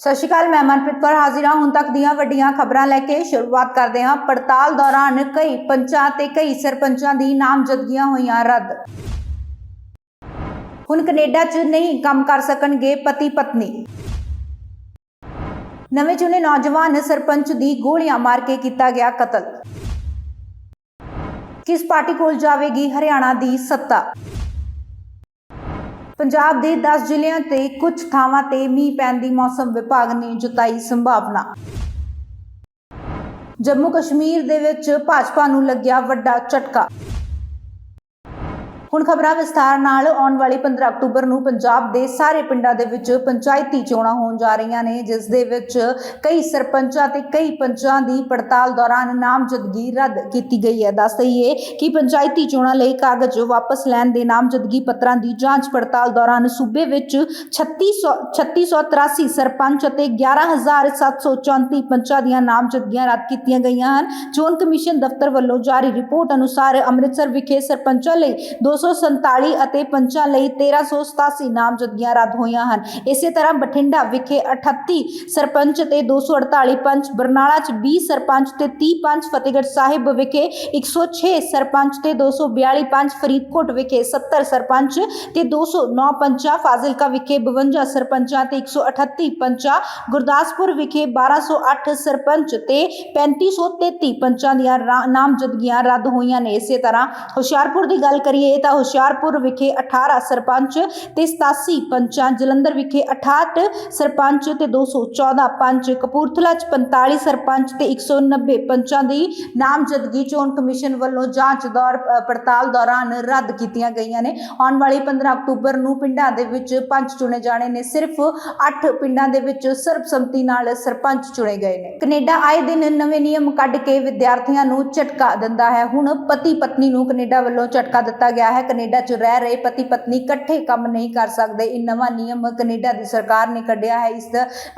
ਸਤਿ ਸ਼੍ਰੀ ਅਕਾਲ, ਮੈਂ ਮਨਪ੍ਰੀਤ ਕੌਰ ਹਾਜ਼ਰ ਹਾਂ। ਹੁਣ ਤੱਕ ਦੀਆਂ ਵੱਡੀਆਂ ਖਬਰਾਂ ਲੈ ਕੇ ਸ਼ੁਰੂਆਤ ਕਰਦੇ ਹਾਂ। ਪੜਤਾਲ ਦੌਰਾਨ ਕਈ ਪੰਚਾਂ ਤੇ ਕਈ ਸਰਪੰਚਾਂ ਦੀ ਨਾਮਜ਼ਦਗੀਆਂ ਹੋਈਆਂ ਰੱਦ। ਹੁਣ ਕੈਨੇਡਾ 'ਚ ਨਹੀਂ ਕੰਮ ਕਰ ਸਕਣਗੇ ਪਤੀ ਪਤਨੀ। ਨਵੇਂ ਚੁਣੇ ਨੌਜਵਾਨ ਸਰਪੰਚ ਦੀ ਗੋਲੀਆਂ ਮਾਰ ਕੇ ਕੀਤਾ ਗਿਆ ਕਤਲ। ਕਿਸ ਪਾਰਟੀ ਕੋਲ ਜਾਵੇਗੀ ਹਰਿਆਣਾ ਦੀ ਸੱਤਾ? ਪੰਜਾਬ ਦੇ 10 ਜ਼ਿਲ੍ਹਿਆਂ ਤੇ ਕੁਝ ਥਾਵਾਂ ਤੇ ਮੀਂਹ ਪੈਣ ਦੀ ਮੌਸਮ ਵਿਭਾਗ ਨੇ ਜਤਾਈ ਸੰਭਾਵਨਾ। ਜੰਮੂ ਕਸ਼ਮੀਰ ਦੇ ਵਿੱਚ ਭਾਜਪਾ ਨੂੰ ਲੱਗਿਆ ਵੱਡਾ ਝਟਕਾ। ਹੁਣ ਖਬਰਾਂ ਵਿਸਥਾਰ ਨਾਲ ਆਉਣ ਵਾਲੀ 15 ਅਕਤੂਬਰ ਨੂੰ ਪੰਜਾਬ ਦੇ ਸਾਰੇ ਪਿੰਡਾਂ ਦੇ ਵਿੱਚ ਪੰਚਾਇਤੀ ਚੋਣਾਂ ਹੋਣ ਜਾ ਰਹੀਆਂ ਨੇ, ਜਿਸ ਦੇ ਵਿੱਚ ਕਈ ਸਰਪੰਚਾਂ ਤੇ ਕਈ ਪੰਚਾਂ ਦੀ ਪੜਤਾਲ ਦੌਰਾਨ ਨਾਮਜ਼ਦਗੀ ਰੱਦ ਕੀਤੀ ਗਈ ਹੈ। ਦੱਸ ਦਈਏ ਕਿ ਪੰਚਾਇਤੀ ਚੋਣਾਂ ਲਈ ਕਾਗਜ਼ ਵਾਪਸ ਲੈਣ ਦੇ ਨਾਮਜ਼ਦਗੀ ਪੱਤਰਾਂ ਦੀ ਜਾਂਚ ਪੜਤਾਲ ਦੌਰਾਨ ਸੂਬੇ ਵਿੱਚ 3600 3683 ਸਰਪੰਚ ਅਤੇ 11734 ਪੰਚਾਂ ਦੀਆਂ ਨਾਮਜ਼ਦਗੀਆਂ ਰੱਦ ਕੀਤੀਆਂ ਗਈਆਂ ਹਨ। ਚੋਣ ਕਮਿਸ਼ਨ ਦਫ਼ਤਰ ਵੱਲੋਂ ਜਾਰੀ ਰਿਪੋਰਟ ਅਨੁਸਾਰ ਅੰਮ੍ਰਿਤਸਰ ਵਿਖੇ ਸਰਪੰਚਾਂ ਲਈ 247 ਅਤੇ ਪੰਚਾਂ ਲਈ 1387 ਨਾਮਜ਼ਦਗੀਆਂ ਰੱਦ ਹੋਈਆਂ ਹਨ। ਇਸੇ ਤਰ੍ਹਾਂ ਬਠਿੰਡਾ ਵਿਖੇ 38 ਸਰਪੰਚ ਤੇ 248 ਪੰਚ, ਬਰਨਾਲਾ 'ਚ 20 ਸਰਪੰਚ ਤੇ 30 ਪੰਚ, ਫਤਿਹਗੜ੍ਹ ਸਾਹਿਬ ਵਿਖੇ 106 ਸਰਪੰਚ ਤੇ 242 ਪੰਚ, ਫਰੀਦਕੋਟ ਵਿਖੇ 70 ਸਰਪੰਚ ਤੇ 209 ਪੰਚਾਂ ਫਾਜ਼ਿਲਕਾ ਵਿਖੇ 52 ਸਰਪੰਚਾਂ ਤੇ 138 ਪੰਚਾਂ ਗੁਰਦਾਸਪੁਰ ਵਿਖੇ 1208 ਸਰਪੰਚ ਤੇ 3533 ਪੰਚਾਂ ਦੀਆਂ ਨਾਮਜ਼ਦਗੀਆਂ ਰੱਦ ਹੋਈਆਂ ਨੇ। ਇਸੇ ਤਰ੍ਹਾਂ ਹੁਸ਼ਿਆਰਪੁਰ ਦੀ ਗੱਲ ਕਰੀਏ ਤਾਂ ਹੁਸ਼ਿਆਰਪੁਰ ਵਿਖੇ 18 ਸਰਪੰਚ ਤੇ 87 ਪੰਚਾਂ, ਜਲੰਧਰ ਵਿਖੇ 68 ਸਰਪੰਚ ਤੇ 214 ਪੰਚ, ਕਪੂਰਥਲਾ 'ਚ 45 ਸਰਪੰਚ ਤੇ 190 ਪੰਚਾਂ ਦੀ ਨਾਮਜ਼ਦਗੀ ਚੋਣ ਕਮਿਸ਼ਨ ਵੱਲੋਂ ਜਾਂਚ ਦੌਰ ਪੜਤਾਲ ਦੌਰਾਨ ਰੱਦ ਕੀਤੀਆਂ ਗਈਆਂ ਨੇ। ਆਉਣ ਵਾਲੀ 15 ਅਕਤੂਬਰ ਨੂੰ ਪਿੰਡਾਂ ਦੇ ਵਿੱਚ ਪੰਚ ਚੁਣੇ ਜਾਣੇ ਨੇ। ਸਿਰਫ 8 ਪਿੰਡਾਂ ਦੇ ਵਿੱਚ ਸਰਬਸੰਮਤੀ ਨਾਲ ਸਰਪੰਚ ਚੁਣੇ ਗਏ ਨੇ। ਕੈਨੇਡਾ ਆਏ ਦਿਨ ਨਵੇਂ ਨਿਯਮ ਕੱਢ ਕੇ ਵਿਦਿਆਰਥੀਆਂ ਨੂੰ ਝਟਕਾ ਦਿੰਦਾ ਹੈ। ਹੁਣ ਪਤੀ ਪਤਨੀ ਨੂੰ ਕੈਨੇਡਾ ਵੱਲੋਂ ਝਟਕਾ ਦਿੱਤਾ ਗਿਆ ਹੈ। ਕੈਨੇਡਾ 'ਚ ਰਹਿ ਰਹੇ ਪਤੀ ਪਤਨੀ ਇਕੱਠੇ ਕੰਮ ਨਹੀਂ ਕਰ ਸਕਦੇ। ਇਹ ਨਵਾਂ ਨਿਯਮ ਕੈਨੇਡਾ ਦੀ ਸਰਕਾਰ ਨੇ ਕੱਢਿਆ ਹੈ। ਇਸ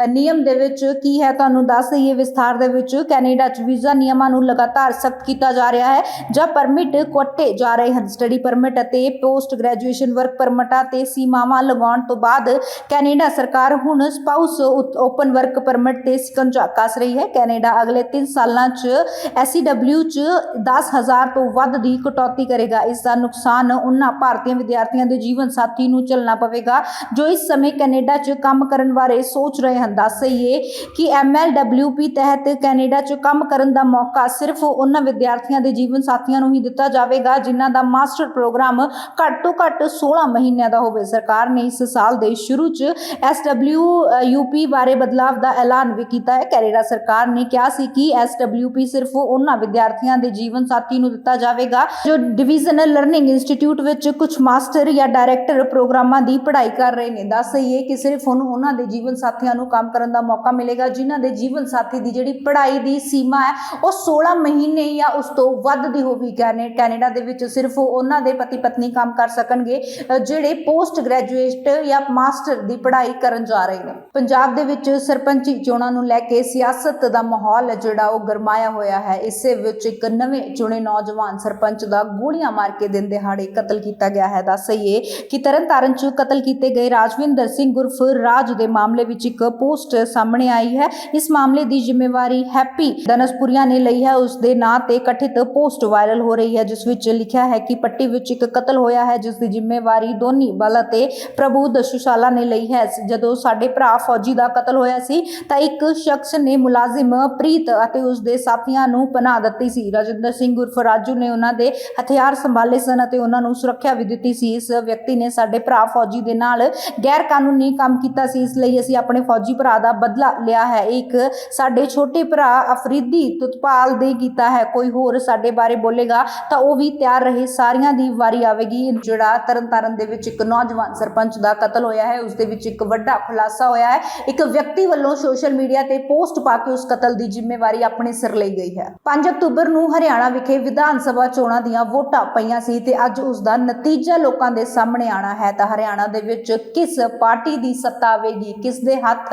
ਨਿਯਮ ਦੇ ਵਿੱਚ ਕੀ ਹੈ, ਤੁਹਾਨੂੰ ਦੱਸ ਦਈਏ ਵਿਸਥਾਰ ਦੇ ਵਿੱਚ, ਕੈਨੇਡਾ 'ਚ ਵੀਜ਼ਾ ਨਿਯਮਾਂ ਨੂੰ ਲਗਾਤਾਰ ਸਖਤ ਕੀਤਾ ਜਾ ਰਿਹਾ ਹੈ। ਜਾਂ ਪਰਮਿਟ ਕੋਟੇ ਜਾ ਰਹੇ ਹਨ। ਸਟੱਡੀ ਪਰਮਿਟ ਅਤੇ ਪੋਸਟ ਗ੍ਰੈਜੂਏਸ਼ਨ ਵਰਕ ਪਰਮਿਟਾਂ ਤੇ ਸੀਮਾਵਾਂ ਲਗਾਉਣ ਤੋਂ ਬਾਅਦ ਕੈਨੇਡਾ ਸਰਕਾਰ ਹੁਣ ਸਪਾਊਸ ਓਪਨ ਵਰਕ ਪਰਮਿਟ ਤੇ ਸਿਕੰਜਾ ਕੱਸ ਰਹੀ ਹੈ। ਕੈਨੇਡਾ ਅਗਲੇ 3 ਸਾਲਾਂ 'ਚ ਐਸਸੀਡਬਲਿਊ 'ਚ 10000 ਤੋਂ ਵੱਧ ਦੀ ਕਟੌਤੀ ਕਰੇਗਾ। ਇਸ ਦਾ ਨੁਕਸਾਨ ਉਹਨਾਂ ਭਾਰਤੀ ਵਿਦਿਆਰਥੀਆਂ ਦੇ ਜੀਵਨ ਸਾਥੀ ਨੂੰ ਝੱਲਣਾ ਪਵੇਗਾ, ਜੋ ਇਸ ਸਮੇਂ ਕੈਨੇਡਾ 'ਚ ਕੰਮ ਕਰਨ ਬਾਰੇ ਸੋਚ ਰਹੇ ਹਨ। ਦੱਸ ਦਈਏ ਕਿ ਐਮਐਲਡਬਲਿਊਪੀ ਤਹਿਤ ਕੈਨੇਡਾ 'ਚ ਕੰਮ ਕਰਨ ਦਾ ਮੌਕਾ ਸਿਰਫ ਉਹਨਾਂ ਵਿਦਿਆਰਥੀਆਂ ਦੇ ਜੀਵਨ ਸਾਥੀਆਂ ਨੂੰ ਹੀ ਦਿੱਤਾ ਜਾਵੇਗਾ, ਜਿਨ੍ਹਾਂ ਦਾ ਮਾਸਟਰ ਪ੍ਰੋਗਰਾਮ ਘੱਟ ਤੋਂ ਘੱਟ 16 ਮਹੀਨਿਆਂ ਦਾ ਹੋਵੇ। ਸਰਕਾਰ ਨੇ ਇਸ ਸਾਲ ਦੇ ਸ਼ੁਰੂ 'ਚ ਐਸਡਬਲਿਊ ਯੂਪੀ ਬਾਰੇ ਬਦਲਾਵ ਦਾ ਐਲਾਨ ਵੀ ਕੀਤਾ ਹੈ। ਕੈਨੇਡਾ ਸਰਕਾਰ ਨੇ ਕਿਹਾ ਸੀ ਕਿ ਐਸਡਬਲਿਊਪੀ ਸਿਰਫ ਉਹਨਾਂ ਵਿਦਿਆਰਥੀਆਂ ਦੇ ਜੀਵਨ ਸਾਥੀ ਨੂੰ ਦਿੱਤਾ ਜਾਵੇਗਾ, ਜੋ ਡਿਵੀਜ਼ਨਲ ਲਰਨਿੰਗ ਇੰਸਟੀਚਿਊਟ ਵਿੱਚ ਕੁਝ ਮਾਸਟਰ ਜਾਂ ਡਾਇਰੈਕਟਰ ਪ੍ਰੋਗਰਾਮਾਂ ਦੀ ਪੜ੍ਹਾਈ ਕਰ ਰਹੇ ਨੇ। ਦੱਸ ਦਈਏ ਕਿ ਸਿਰਫ ਉਹਨੂੰ ਉਹਨਾਂ ਦੇ ਜੀਵਨ ਸਾਥੀਆਂ ਨੂੰ ਕੰਮ ਕਰਨ ਦਾ ਮੌਕਾ ਮਿਲੇਗਾ, ਜਿਨ੍ਹਾਂ ਦੇ ਜੀਵਨ ਸਾਥੀ ਦੀ ਜਿਹੜੀ ਪੜ੍ਹਾਈ ਦੀ ਸੀਮਾ ਹੈ, ਉਹ 16 ਮਹੀਨੇ ਜਾਂ ਉਸ ਤੋਂ ਵੱਧ ਦੀ ਹੋਵੇ ਕੈਨੇ, ਕੈਨੇਡਾ ਦੇ ਵਿੱਚ ਸਿਰਫ ਉਹਨਾਂ ਦੇ ਪਤੀ ਪਤਨੀ ਕੰਮ ਕਰ ਸਕਣਗੇ ਜਿਹੜੇ ਪੋਸਟ ਗ੍ਰੈਜੂਏਟ ਜਾਂ ਮਾਸਟਰ ਦੀ ਪੜ੍ਹਾਈ ਕਰਨ ਜਾ ਰਹੇ ਨੇ। ਪੰਜਾਬ ਦੇ ਵਿੱਚ ਸਰਪੰਚੀ ਚੋਣਾਂ ਨੂੰ ਲੈ ਕੇ ਸਿਆਸਤ ਦਾ ਮਾਹੌਲ ਜਿਹੜਾ ਉਹ ਗਰਮਾਇਆ ਹੋਇਆ ਹੈ। ਇਸੇ ਵਿੱਚ ਇੱਕ ਨਵੇਂ ਚੁਣੇ ਨੌਜਵਾਨ ਸਰਪੰਚ ਦਾ ਗੋਲੀਆਂ ਮਾਰ ਕੇ ਦਿਨ ਦਿਹਾੜੇ ਕਤਲ ਕੀਤਾ ਗਿਆ ਹੈ। ਦੱਸਈਏ ਕਿ ਤਰਨਤਾਰਨ 'ਚ ਕਤਲ ਕੀਤੇ ਗਏ ਰਾਜਵਿੰਦਰ ਸਿੰਘ ਗੁਰਫ ਰਾਜ ਦੇ ਮਾਮਲੇ ਵਿੱਚ ਇੱਕ ਪੋਸਟ ਸਾਹਮਣੇ ਆਈ ਹੈ। ਇਸ ਮਾਮਲੇ ਦੀ ਜ਼ਿੰਮੇਵਾਰੀ ਹੈਪੀ ਦਨਸਪੁਰੀਆ ਨੇ ਲਈ ਹੈ। ਉਸ ਦੇ ਨਾਂ ਤੇ ਕਥਿਤ ਪੋਸਟ ਵਾਇਰਲ ਹੋ ਰਹੀ ਹੈ, ਜਿਸ ਵਿੱਚ ਲਿਖਿਆ ਹੈ ਕਿ ਪੱਟੀ ਵਿੱਚ ਇੱਕ ਕਤਲ ਹੋਇਆ ਹੈ, ਜਿਸ ਦੀ ਜ਼ਿੰਮੇਵਾਰੀ ਦੋਨੀ ਬਲ ਅਤੇ ਪ੍ਰਭੂ ਦਸ਼ੂਸ਼ਾਲਾ ਨੇ ਲਈ ਹੈ। ਜਦੋਂ ਸਾਡੇ ਭਰਾ ਫੌਜੀ ਦਾ ਕਤਲ ਹੋਇਆ ਸੀ, ਤਾਂ ਇੱਕ ਸ਼ਖਸ ਨੇ ਮੁਲਾਜ਼ਮ ਪ੍ਰੀਤ ਅਤੇ ਉਸ ਦੇ ਸਾਥੀਆਂ ਨੂੰ ਪਨਾਹ ਦਿੱਤੀ ਸੀ। ਰਾਜਿੰਦਰ ਸਿੰਘ ਉਰਫ ਰਾਜੂ ਨੇ ਉਹਨਾਂ ਦੇ ਹਥਿਆਰ ਸੰਭਾਲੇ ਸਨ ਅਤੇ ਉਹਨਾਂ ਨੂੰ ਸੁਰੱਖਿਆ ਵੀ ਦਿੱਤੀ ਸੀ। ਇਸ ਵਿਅਕਤੀ ਨੇ ਸਾਡੇ ਭਰਾ ਫੌਜੀ ਦੇ ਨਾਲ ਗੈਰ ਕਾਨੂੰਨੀ ਕੰਮ ਕੀਤਾ ਸੀ। ਇਸ ਲਈ ਅਸੀਂ ਆਪਣੇ ਫੌਜੀ ਭਰਾ ਦਾ ਬਦਲਾ ਲਿਆ ਹੈ। ਇੱਕ ਸਾਡੇ ਛੋਟੇ ਭਰਾ ਅਫਰੀਦੀ ਤੁਤਪਾਲ ਦੇ ਕੀਤਾ ਹੈ। ਕੋਈ ਹੋਰ ਸਾਡੇ ਬਾਰੇ ਬੋਲੇਗਾ ਤਾਂ ਉਹ ਵੀ ਤਿਆਰ ਰਹੇ। ਸਾਰੀਆਂ ਦੀ ਵਾਰੀ ਆਵੇਗੀ। ਜਿਹੜਾ ਤਰਨਤਾਰਨ ਦੇ ਵਿੱਚ ਇੱਕ ਨੌਜਵਾਨ ਸਰਪੰਚ ਦਾ ਕਤਲ ਹੋਇਆ ਹੈ, ਉਸ ਦੇ ਵਿੱਚ ਇੱਕ ਵੱਡਾ ਖੁਲਾਸਾ ਹੋਇਆ ਹੈ। ਇੱਕ ਵਿਅਕਤੀ ਵੱਲੋਂ ਸੋਸ਼ਲ ਮੀਡੀਆ ਤੇ ਪੋਸਟ ਪਾ ਕੇ ਉਸ ਕਤਲ ਦੀ ਜ਼ਿੰਮੇਵਾਰੀ ਆਪਣੇ ਸਿਰ ਲਈ ਗਈ ਹੈ। 5 ਅਕਤੂਬਰ ਨੂੰ ਹਰਿਆਣਾ ਵਿਖੇ ਵਿਧਾਨ ਸਭਾ ਚੋਣਾਂ ਦੀਆਂ ਵੋਟਾਂ ਪਈਆਂ ਸੀ ਤੇ ਅੱਜ ਉਸ ਦਾ ਨਤੀਜਾ ਲੋਕਾਂ ਦੇ ਸਾਹਮਣੇ ਆਣਾ ਹੈ ਤਾਂ ਹਰਿਆਣਾ ਦੇ ਵਿੱਚ ਕਿਸ ਪਾਰਟੀ ਦੀ ਸੱਤਾ ਆਵੇਗੀ, ਕਿਸ ਦੇ ਹੱਥ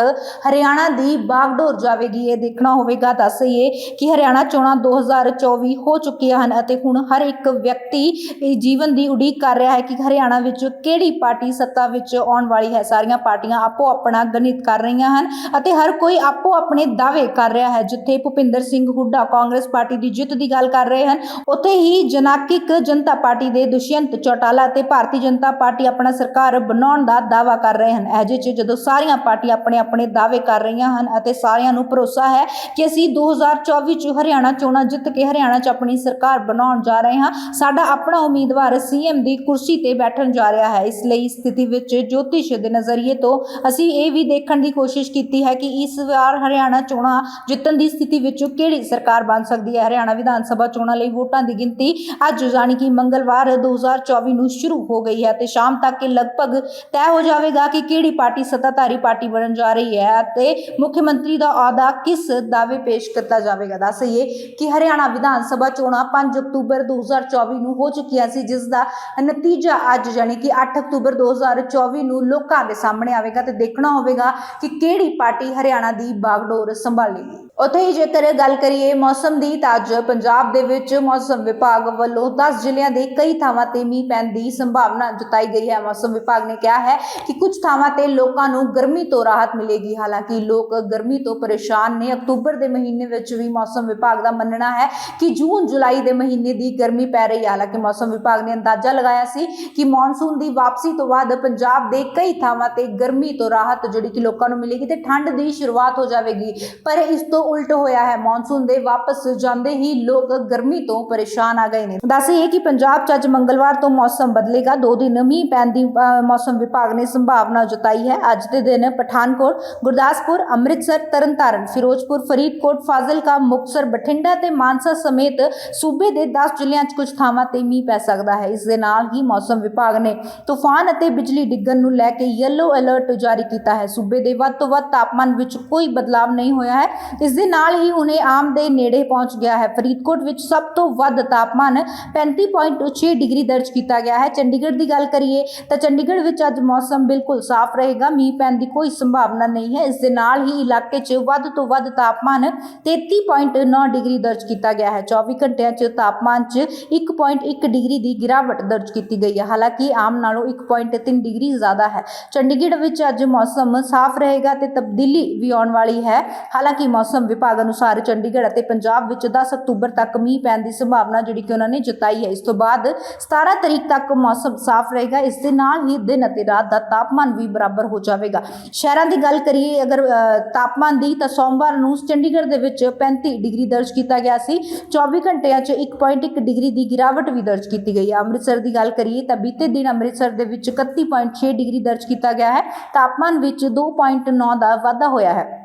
ਹਰਿਆਣਾ ਦੀ ਬਾਗਡੋਰ ਜਾਵੇਗੀ, ਇਹ ਦੇਖਣਾ ਹੋਵੇਗਾ ਦੱਸਈਏ ਕਿ ਹਰਿਆਣਾ ਚੋਣਾਂ 2024 ਹੋ ਚੁੱਕੀਆਂ ਹਨ ਅਤੇ ਹੁਣ ਹਰ ਇੱਕ ਵਿਅਕਤੀ ਜੀਵਨ ਦੀ ਉਡੀਕ ਕਰ ਰਿਹਾ ਹੈ ਕਿ ਹਰਿਆਣਾ ਵਿੱਚ ਕਿਹੜੀ ਪਾਰਟੀ ਸੱਤਾ ਵਿੱਚ ਆਉਣ ਵਾਲੀ ਹੈ। ਸਾਰੀਆਂ ਪਾਰਟੀਆਂ ਆਪੋ ਆਪਣਾ ਗਣਿਤ ਕਰ ਰਹੀਆਂ ਹਨ ਅਤੇ ਹਰ ਕੋਈ ਆਪੋ ਆਪਣੇ ਦਾਅਵੇ ਕਰ ਰਿਹਾ ਹੈ। ਜਿੱਥੇ ਭੁਪਿੰਦਰ ਸਿੰਘ ਹੁੱਡਾ ਕਾਂਗਰਸ ਪਾਰਟੀ ਦੀ ਜਿੱਤ ਦੀ ਗੱਲ ਕਰ ਰਹੇ ਹਨ, ਉੱਥੇ ਹੀ ਜਨਾਕਿਕ ਜਨਤਾ ਪਾਰਟੀ ਦੇ ਦੁਸ਼ਯੰਤ ਚੌਟਾਲਾ ਅਤੇ ਭਾਰਤੀ ਜਨਤਾ ਪਾਰਟੀ ਆਪਣਾ ਸਰਕਾਰ ਬਣਾਉਣ ਦਾ ਦਾਅਵਾ ਕਰ ਰਹੇ ਹਨ। ਅਜੇ ਚ ਜਦੋਂ ਸਾਰੀਆਂ ਪਾਰਟੀਆਂ ਆਪਣੇ ਆਪਣੇ ਦਾਅਵੇ ਕਰ ਰਹੀਆਂ ਹਨ ਅਤੇ ਸਾਰਿਆਂ ਨੂੰ ਭਰੋਸਾ ਹੈ ਕਿ ਅਸੀਂ 2024 ਚ ਹਰਿਆਣਾ ਚੋਣਾਂ ਜਿੱਤ ਕੇ ਹਰਿਆਣਾ ਚ ਆਪਣੀ ਸਰਕਾਰ ਬਣਾਉਣ ਜਾ ਰਹੇ ਹਾਂ, ਸਾਡਾ ਆਪਣਾ ਉਮੀਦਵਾਰ ਸੀਐਮ ਦੀ ਕੁਰਸੀ ਤੇ ਬੈਠਣ ਜਾ ਰਿਹਾ ਹੈ। ਇਸ ਲਈ ਸਥਿਤੀ ਵਿੱਚ ਜੋਤਿਸ਼ ਦੇ ਨਜ਼ਰੀਏ ਤੋਂ ਅਸੀਂ ਇਹ ਵੀ ਦੇਖਣ ਦੀ ਕੋਸ਼ਿਸ਼ ਕੀਤੀ ਹੈ ਕਿ ਇਸ ਵਾਰ ਹਰਿਆਣਾ ਚੋਣਾਂ ਜਿੱਤਣ ਦੀ ਸਥਿਤੀ ਵਿੱਚ ਕਿਹੜੀ ਸਰਕਾਰ ਬਣ ਸਕਦੀ ਹੈ? ਹਰਿਆਣਾ ਵਿਧਾਨ ਸਭਾ ਚੋਣਾਂ ਲਈ ਵੋਟਾਂ ਦੀ ਗਿਣਤੀ ਅੱਜ ਯਾਨੀ ਕਿ ਮੰਗਲਵਾਰ 2024 ਨੂੰ ਸ਼ੁਰੂ ਹੋ ਗਈ ਹੈ ਤੇ ਸ਼ਾਮ ਤੱਕ ਇਹ ਲਗਭਗ ਤੈਅ ਹੋ ਜਾਵੇਗਾ ਕਿ ਕਿਹੜੀ ਪਾਰਟੀ ਸੱਤਾਧਾਰੀ ਪਾਰਟੀ ਬਣਨ ਜਾ ਰਹੀ ਹੈ ਅਤੇ ਮੁੱਖ ਮੰਤਰੀ ਦਾ ਅਹੁਦਾ ਕਿਸ ਦਾਅਵੇ ਪੇਸ਼ ਕੀਤਾ ਜਾਵੇਗਾ? ਦੱਸਈਏ ਕਿ ਹਰਿਆਣਾ ਵਿਧਾਨ ਸਭਾ ਚੋਣਾਂ 5 ਅਕਤੂਬਰ 2024 ਨੂੰ ਹੋ ਚੁੱਕੀਆਂ ਸੀ, ਜਿਸ ਦਾ ਨਤੀਜਾ ਅੱਜ ਯਾਨੀ ਕਿ 8 ਅਕਤੂਬਰ 2024 ਨੂੰ ਲੋਕਾਂ ਦੇ ਸਾਹਮਣੇ ਆਵੇਗਾ ਤੇ ਦੇਖਣਾ ਹੋਵੇਗਾ ਕਿ ਕਿਹੜੀ ਪਾਰਟੀ ਹਰਿਆਣਾ ਦੀ ਬਾਗਡੋਰ ਸੰਭਾਲੇਗੀ। ਉੱਥੇ ਹੀ ਜੇਕਰ ਗੱਲ ਕਰੀਏ ਮੌਸਮ ਦੀ, ਤਾਂ ਅੱਜ ਪੰਜਾਬ ਦੇ ਵਿੱਚ ਮੌਸਮ ਵਿਭਾਗ ਵੱਲੋਂ 10 ਜ਼ਿਲ੍ਹਿਆਂ ਦੇ ਕਈ ਥਾਵਾਂ ਤੇ ਮੀਂਹ ਪੈਣ ਦੀ ਸੰਭਾਵਨਾ ਜਤਾਈ ਗਈ ਹੈ। ਮੌਸਮ ਵਿਭਾਗ ਨੇ ਕਿਹਾ ਹੈ ਕਿ ਕੁਝ ਥਾਵਾਂ ਤੇ ਲੋਕਾਂ ਨੂੰ ਗਰਮੀ ਤੋਂ ਰਾਹਤ ਮਿਲੇਗੀ। ਹਾਲਾਂਕਿ ਲੋਕ ਗਰਮੀ ਤੋਂ ਪਰੇਸ਼ਾਨ ਨੇ। ਅਕਤੂਬਰ ਦੇ ਮਹੀਨੇ ਵਿੱਚ ਵੀ ਮੌਸਮ ਵਿਭਾਗ ਦਾ ਮੰਨਣਾ ਹੈ ਕਿ ਜੂਨ, ਜੁਲਾਈ ਦੇ ਮਹੀਨੇ ਦੀ ਗਰਮੀ ਪੈ ਰਹੀ ਹੈ। ਹਾਲਾਂਕਿ ਮੌਸਮ ਵਿਭਾਗ ਨੇ ਅੰਦਾਜ਼ਾ ਲਗਾਇਆ ਸੀ ਕਿ ਮੌਨਸੂਨ ਦੀ ਵਾਪਸੀ ਤੋਂ ਬਾਅਦ ਪੰਜਾਬ ਦੇ ਕਈ ਥਾਵਾਂ ਤੇ ਗਰਮੀ ਤੋਂ ਰਾਹਤ ਜਿਹੜੀ ਕਿ ਲੋਕਾਂ ਨੂੰ ਮਿਲੇਗੀ ਤੇ ਠੰਡ ਦੀ ਸ਼ੁਰੂਆਤ ਹੋ ਜਾਵੇਗੀ। ਪਰ ਇਸ ਤੋਂ ਉਲਟ ਹੋਇਆ ਹੈ। ਮੌਨਸੂਨ ਦੇ ਵਾਪਸ ਜਾਂਦੇ ਹੀ ਲੋਕ ਗਰਮੀ ਤੋਂ ਪਰੇਸ਼ਾਨ ਆ ਗਏ ਨੇ। ਦੱਸੀਏ ਕਿ ਪੰਜਾਬ 'ਚ ਅੱਜ ਮੰਗਲਵਾਰ ਤੋਂ ਮੌਸਮ ਬਦਲੇਗਾ। ਦੋ ਦਿਨ ਮੀਂਹ ਪੈਣ ਦੀ ਮੌਸਮ ਵਿਭਾਗ ਨੇ ਸੰਭਾਵਨਾ ਜਤਾਈ ਹੈ। ਅੱਜ ਦੇ ਦਿਨ ਪਠਾਨਕੋਟ, ਗੁਰਦਾਸਪੁਰ, ਅੰਮ੍ਰਿਤਸਰ, ਤਰਨਤਾਰਨ, ਫਿਰੋਜ਼ਪੁਰ, ਫਰੀਦਕੋਟ, ਫਾਜ਼ਿਲਕਾ, ਮੁਕਤਸਰ, ਬਠਿੰਡਾ ਤੇ ਮਾਨਸਾ ਸਮੇਤ ਸੂਬੇ ਦੇ 10 ਜ਼ਿਲ੍ਹਿਆਂ 'ਚ ਕੁਝ ਥਾਵਾਂ ਤੇ ਮੀਂਹ ਪੈ ਸਕਦਾ ਹੈ। ਇਸ ਦੇ ਨਾਲ ਹੀ ਮੌਸਮ ਵਿਭਾਗ ਨੇ ਤੂਫਾਨ ਅਤੇ ਬਿਜਲੀ ਡਿੱਗਣ ਨੂੰ ਲੈ ਕੇ ਯੈਲੋ ਅਲਰਟ ਜਾਰੀ ਕੀਤਾ ਹੈ। ਸੂਬੇ ਦੇ ਵੱਧ ਤੋਂ ਵੱਧ ਤਾਪਮਾਨ ਵਿੱਚ ਕੋਈ ਬਦਲਾਅ ਨਹੀਂ ਹੋਇਆ ਹੈ। ਇਸ ਦੇ ਨਾਲ ਹੀ ਹੁਣੇ ਆਮ ਦੇ ਨੇੜੇ ਪਹੁੰਚ ਗਿਆ ਹੈ। ਫਰੀਦਕੋਟ ਵਿੱਚ ਸਭ ਤੋਂ ਵੱਧ ਤਾਪਮਾਨ 35.6 ਡਿਗਰੀ ਦਰਜ ਕੀਤਾ ਗਿਆ ਹੈ। ਚੰਡੀਗੜ੍ਹ ਦੀ ਗੱਲ ਕਰੀਏ ਤਾਂ ਚੰਡੀਗੜ੍ਹ ਵਿੱਚ ਅੱਜ ਮੌਸਮ ਬਿਲਕੁਲ ਸਾਫ਼ ਰਹੇਗਾ। ਮੀਂਹ ਪੈਣ ਦੀ ਕੋਈ ਸੰਭਾਵਨਾ ਨਹੀਂ ਹੈ। ਇਸ ਦੇ ਨਾਲ ਹੀ ਇਲਾਕੇ 'ਚ ਵੱਧ ਤੋਂ ਵੱਧ ਤਾਪਮਾਨ 33.9 ਡਿਗਰੀ ਦਰਜ ਕੀਤਾ ਗਿਆ ਹੈ। 24 ਘੰਟਿਆਂ 'ਚ ਤਾਪਮਾਨ 'ਚ 1.1 ਡਿਗਰੀ ਦੀ ਗਿਰਾਵਟ ਦਰਜ ਕੀਤੀ ਗਈ ਹੈ। ਹਾਲਾਂਕਿ ਆਮ ਨਾਲੋਂ 1.3 ਡਿਗਰੀ ਜ਼ਿਆਦਾ ਹੈ। ਚੰਡੀਗੜ੍ਹ ਵਿੱਚ ਅੱਜ ਮੌਸਮ ਸਾਫ਼ ਰਹੇਗਾ ਤੇ ਤਬਦੀਲੀ ਵੀ ਆਉਣ ਵਾਲੀ ਹੈ। ਹਾਲਾਂਕਿ ਮੌਸਮ ਵਿਭਾਗ ਅਨੁਸਾਰ ਚੰਡੀਗੜ੍ਹ ਅਤੇ ਪੰਜਾਬ ਵਿੱਚ 10 ਅਕਤੂਬਰ ਤੱਕ ਮੀਂਹ ਪੈਣ ਦੀ ਸੰਭਾਵਨਾ ਜਿਹੜੀ ਕਿ ਉਹਨਾਂ ਨੇ ਜਤਾਈ ਹੈ। ਇਸ ਤੋਂ ਬਾਅਦ 17 ਤਰੀਕ ਤੱਕ ਮੌਸਮ ਸਾਫ਼ ਰਹੇਗਾ। ਇਸ ਦੇ ਨਾਲ ਹੀ ਦਿਨ ਅਤੇ ਰਾਤ ਦਾ ਤਾਪਮਾਨ ਵੀ ਬਰਾਬਰ ਹੋ ਜਾਵੇਗਾ। ਸ਼ਹਿਰਾਂ ਦੀ ਗੱਲ ਕਰੀਏ, ਅਗਰ ਤਾਪਮਾਨ ਦੀ ਤਾਂ ਸੋਮਵਾਰ ਨੂੰ ਚੰਡੀਗੜ੍ਹ ਦੇ ਵਿੱਚ 35 ਡਿਗਰੀ ਦਰਜ ਕੀਤਾ ਗਿਆ ਸੀ। 24 ਘੰਟਿਆਂ 'ਚ 1.1 ਡਿਗਰੀ ਦੀ ਗਿਰਾਵਟ ਵੀ ਦਰਜ ਕੀਤੀ ਗਈ ਹੈ। ਅੰਮ੍ਰਿਤਸਰ ਦੀ ਗੱਲ ਕਰੀਏ ਤਾਂ ਬੀਤੇ ਦਿਨ ਅੰਮ੍ਰਿਤਸਰ ਦੇ ਵਿੱਚ 31.6 ਡਿਗਰੀ ਦਰਜ ਕੀਤਾ ਗਿਆ ਹੈ। ਤਾਪਮਾਨ ਵਿੱਚ 2.9 ਦਾ ਵਾਧਾ ਹੋਇਆ ਹੈ।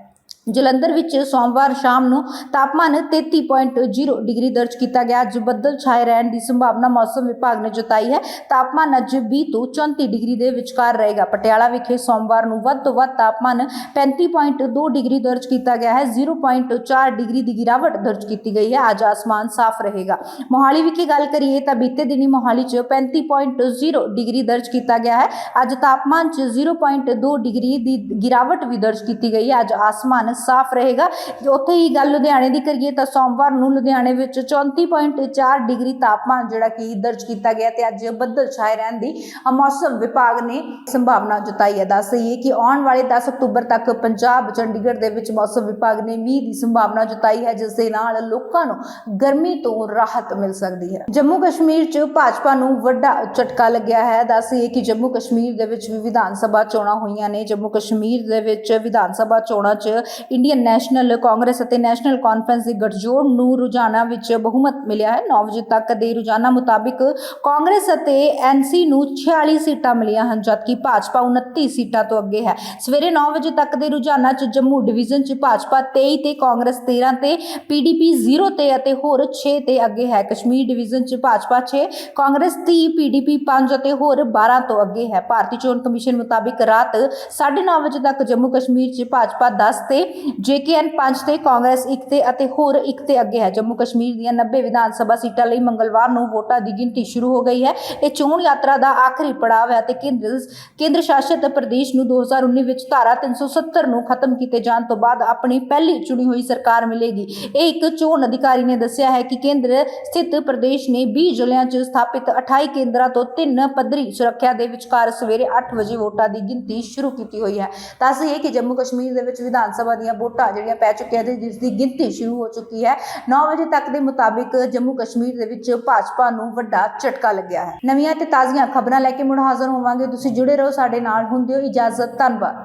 ਜਲੰਧਰ ਵਿੱਚ ਸੋਮਵਾਰ ਸ਼ਾਮ ਨੂੰ ਤਾਪਮਾਨ 33.0 ਡਿਗਰੀ ਦਰਜ ਕੀਤਾ ਗਿਆ। ਅੱਜ ਬੱਦਲ ਛਾਏ ਰਹਿਣ ਦੀ ਸੰਭਾਵਨਾ ਮੌਸਮ ਵਿਭਾਗ ਨੇ ਜਤਾਈ ਹੈ। ਤਾਪਮਾਨ ਅੱਜ 20 ਤੋਂ 34 ਡਿਗਰੀ ਦੇ ਵਿਚਕਾਰ ਰਹੇਗਾ। ਪਟਿਆਲਾ ਵਿਖੇ ਸੋਮਵਾਰ ਨੂੰ ਵੱਧ ਤੋਂ ਵੱਧ ਤਾਪਮਾਨ 35.2 ਡਿਗਰੀ ਦਰਜ ਕੀਤਾ ਗਿਆ ਹੈ। 0.4 ਡਿਗਰੀ ਦੀ ਗਿਰਾਵਟ ਦਰਜ ਕੀਤੀ ਗਈ ਹੈ। ਅੱਜ ਆਸਮਾਨ ਸਾਫ਼ ਰਹੇਗਾ। ਮੋਹਾਲੀ ਵਿਖੇ ਗੱਲ ਕਰੀਏ ਤਾਂ ਬੀਤੇ ਦਿਨੀ ਮੋਹਾਲੀ 'ਚ 35.0 ਡਿਗਰੀ ਦਰਜ ਕੀਤਾ ਗਿਆ ਹੈ। ਅੱਜ ਤਾਪਮਾਨ 'ਚ 0.2 ਡਿਗਰੀ ਦੀ ਗਿਰਾਵਟ ਵੀ ਦਰਜ ਕੀਤੀ ਗਈ ਹੈ। ਅੱਜ ਆਸਮਾਨ ਸਾਫ਼ ਰਹੇਗਾ। ਉੱਥੇ ਹੀ ਗੱਲ ਲੁਧਿਆਣੇ ਦੀ ਕਰੀਏ ਤਾਂ ਸੋਮਵਾਰ ਨੂੰ ਲੁਧਿਆਣੇ ਵਿੱਚ 34.4 ਡਿਗਰੀ ਤਾਪਮਾਨ ਜਿਹੜਾ ਕਿ ਦਰਜ ਕੀਤਾ ਗਿਆ ਤੇ ਅੱਜ ਬੱਦਲ ਛਾਏ ਰਹਿਣ ਦੀ ਮੌਸਮ ਵਿਭਾਗ ਨੇ ਸੰਭਾਵਨਾ ਜਤਾਈ ਹੈ। ਦੱਸ ਦਈਏ ਕਿ ਆਉਣ ਵਾਲੇ 10 ਅਕਤੂਬਰ ਤੱਕ ਪੰਜਾਬ, ਚੰਡੀਗੜ੍ਹ ਦੇ ਵਿੱਚ ਮੌਸਮ ਵਿਭਾਗ ਨੇ ਮੀਂਹ ਦੀ ਸੰਭਾਵਨਾ ਜਤਾਈ ਹੈ, ਜਿਸ ਦੇ ਨਾਲ ਲੋਕਾਂ ਨੂੰ ਗਰਮੀ ਤੋਂ ਰਾਹਤ ਮਿਲ ਸਕਦੀ ਹੈ। ਜੰਮੂ ਕਸ਼ਮੀਰ 'ਚ ਭਾਜਪਾ ਨੂੰ ਵੱਡਾ ਝਟਕਾ ਲੱਗਿਆ ਹੈ। ਦੱਸ ਦਈਏ ਕਿ ਜੰਮੂ ਕਸ਼ਮੀਰ ਦੇ ਵਿੱਚ ਵੀ ਵਿਧਾਨ ਸਭਾ ਚੋਣਾਂ ਹੋਈਆਂ ਨੇ। ਜੰਮੂ ਕਸ਼ਮੀਰ ਦੇ ਵਿੱਚ ਵਿਧਾਨ ਸਭਾ ਚੋਣਾਂ 'ਚ ਇੰਡੀਅਨ ਨੈਸ਼ਨਲ ਕਾਂਗਰਸ ਅਤੇ ਨੈਸ਼ਨਲ ਕਾਨਫਰੰਸ ਦੇ ਗਠਜੋੜ ਨੂੰ ਰੁਝਾਨਾਂ ਵਿੱਚ ਬਹੁਮਤ ਮਿਲਿਆ ਹੈ। 9 ਵਜੇ ਤੱਕ ਦੇ ਰੁਝਾਨਾਂ ਮੁਤਾਬਿਕ ਕਾਂਗਰਸ ਅਤੇ ਐਨਸੀ ਨੂੰ 46 ਸੀਟਾਂ ਮਿਲੀਆਂ ਹਨ, ਜਦਕਿ ਭਾਜਪਾ 29 ਸੀਟਾਂ ਤੋਂ ਅੱਗੇ ਹੈ। ਸਵੇਰੇ 9 ਵਜੇ ਤੱਕ ਦੇ ਰੁਝਾਨਾਂ 'ਚ ਜੰਮੂ ਡਿਵੀਜ਼ਨ 'ਚ ਭਾਜਪਾ 23 ਤੇ ਕਾਂਗਰਸ 13 ਤੇ ਪੀਡੀਪੀ 0 ਤੇ ਅਤੇ ਹੋਰ 6 ਤੇ ਅੱਗੇ ਹੈ। ਕਸ਼ਮੀਰ ਡਿਵੀਜ਼ਨ 'ਚ ਭਾਜਪਾ 6 ਕਾਂਗਰਸ 30 ਪੀਡੀਪੀ 5 ਅਤੇ ਹੋਰ 12 ਤੋਂ ਅੱਗੇ ਹੈ। ਭਾਰਤੀ ਚੋਣ ਕਮਿਸ਼ਨ ਮੁਤਾਬਿਕ ਰਾਤ 9:30 ਵਜੇ ਤੱਕ ਜੰਮੂ ਕਸ਼ਮੀਰ 'ਚ ਭਾਜਪਾ 10 ਤੇ ਜੇਕੇਐਨ 5 ਤੇ ਕਾਂਗਰਸ 1 ਤੇ ਅਤੇ ਹੋਰ 1 ਤੇ ਅੱਗੇ ਹੈ। ਜੰਮੂ ਕਸ਼ਮੀਰ ਦੀਆਂ 90 ਵਿਧਾਨ ਸਭਾ ਸੀਟਾਂ ਲਈ ਮੰਗਲਵਾਰ ਨੂੰ ਵੋਟਾਂ ਦੀ ਗਿਣਤੀ ਸ਼ੁਰੂ ਹੋ ਗਈ ਹੈ। ਇਹ ਚੋਣ ਯਾਤਰਾ ਦਾ ਆਖਰੀ ਪੜਾਅ ਹੈ ਤੇ ਕੇਂਦਰ ਕੇਂਦਰ ਸ਼ਾਸਿਤ ਪ੍ਰਦੇਸ਼ ਨੂੰ 2019 ਵਿੱਚ ਧਾਰਾ 370 ਨੂੰ ਖਤਮ ਕੀਤੇ ਜਾਣ ਤੋਂ ਬਾਅਦ ਆਪਣੀ ਪਹਿਲੀ ਚੁਣੀ ਹੋਈ ਸਰਕਾਰ ਮਿਲੇਗੀ। ਇਹ ਇੱਕ ਚੋਣ ਅਧਿਕਾਰੀ ਨੇ ਦੱਸਿਆ ਹੈ ਕਿ ਕੇਂਦਰ ਸਥਿਤ ਪ੍ਰਦੇਸ਼ ਨੇ 20 ਜ਼ਿਲ੍ਹਿਆਂ 'ਚ ਸਥਾਪਿਤ 28 ਕੇਂਦਰਾਂ ਤੋਂ ਤਿੰਨ ਪੱਧਰੀ ਸੁਰੱਖਿਆ ਦੇ ਵਿਚਕਾਰ ਸਵੇਰੇ 8 ਵਜੇ ਵੋਟਾਂ ਦੀ ਗਿਣਤੀ ਸ਼ੁਰੂ ਕੀਤੀ ਹੋਈ ਹੈ। ਦੱਸ ਦਈਏ ਕਿ ਜੰਮੂ ਕਸ਼ਮੀਰ ਦੇ ਵਿੱਚ ਵਿਧਾਨ ਸਭਾ ਦੀਆਂ ਵੋਟਾਂ ਜਿਹੜੀਆਂ ਪੈ ਚੁੱਕੀਆਂ ਤੇ ਜਿਸ ਦੀ ਗਿਣਤੀ ਸ਼ੁਰੂ ਹੋ ਚੁੱਕੀ ਹੈ। 9 ਵਜੇ ਤੱਕ ਦੇ ਮੁਤਾਬਿਕ ਜੰਮੂ ਕਸ਼ਮੀਰ ਦੇ ਵਿੱਚ ਭਾਜਪਾ ਨੂੰ ਵੱਡਾ ਝਟਕਾ ਲੱਗਿਆ ਹੈ। ਨਵੀਆਂ ਤੇ ਤਾਜ਼ੀਆਂ ਖਬਰਾਂ ਲੈ ਕੇ ਮੁੜ ਹਾਜ਼ਰ ਹੋਵਾਂਗੇ। ਤੁਸੀਂ ਜੁੜੇ ਰਹੋ ਸਾਡੇ ਨਾਲ, ਹੁੰਦੇ ਹੋ ਇਜਾਜ਼ਤ, ਧੰਨਵਾਦ।